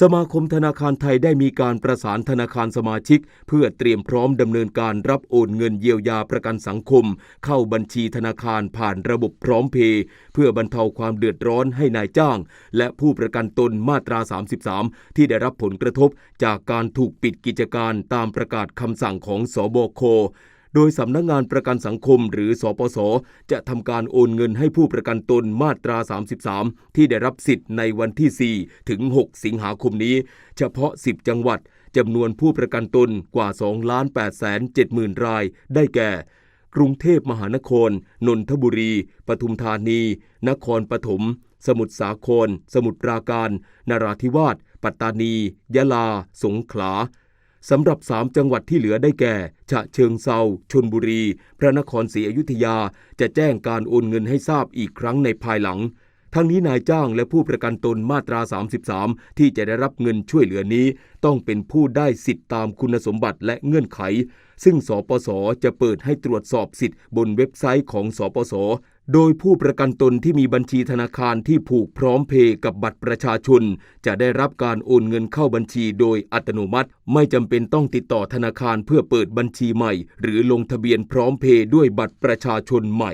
สมาคมธนาคารไทยได้มีการประสานธนาคารสมาชิก เพื่อเตรียมพร้อมดำเนินการรับโอนเงินเยียวยาประกันสังคม เข้าบัญชีธนาคารผ่านระบบพร้อมเพย์เพื่อบรรเทาความเดือดร้อนให้นายจ้าง และผู้ประกันตนมาตรา 33 ที่ได้รับผลกระทบจากการถูกปิดกิจการตามประกาศคำสั่งของสบค โดยสำนักงงานประกันสังคมหรือสปส จะทำการโอนเงินให้ผู้ประกันตนมาตรา 33 ที่ได้รับสิทธิ์ในวันที่ 4 ถึง 6 สิงหาคมนี้ เฉพาะ 10 จังหวัดจำนวนผู้ประกันตนกว่า 2 8 7 0 0 0 ราย ได้แก่ กรุงเทพมหานคร นนทบุรี ปทุมธานี นครปฐม สมุทรสาคร สมุทรปราการ นราธิวาส ปัตตานี ยะลา สงขลา สำหรับ 3 จังหวัดที่เหลือได้แก่ ฉะเชิงเซาชนบุรี พระนครศรีอยุธยา จะแจ้งการโอนเงินให้ทราบอีกครั้งในภายหลัง ทั้งนี้นายจ้างและผู้ประกันตนมาตรา 33 ที่จะได้รับเงินช่วยเหลือนี้ ต้องเป็นผู้ได้สิทธิ์ตามคุณสมบัติและเงื่อนไข ซึ่งสปสจะเปิดให้ตรวจสอบสิทธิ์บนเว็บไซต์ของสปส โดยผู้ประกันตนที่มีบัญชีธนาคารที่ผูกพร้อมเพย์กับบัตรประชาชน จะได้รับการโอนเงินเข้าบัญชีโดยอัตโนมัติ ไม่จำเป็นต้องติดต่อธนาคารเพื่อเปิดบัญชีใหม่ หรือลงทะเบียนพร้อมเพย์ด้วยบัตรประชาชนใหม่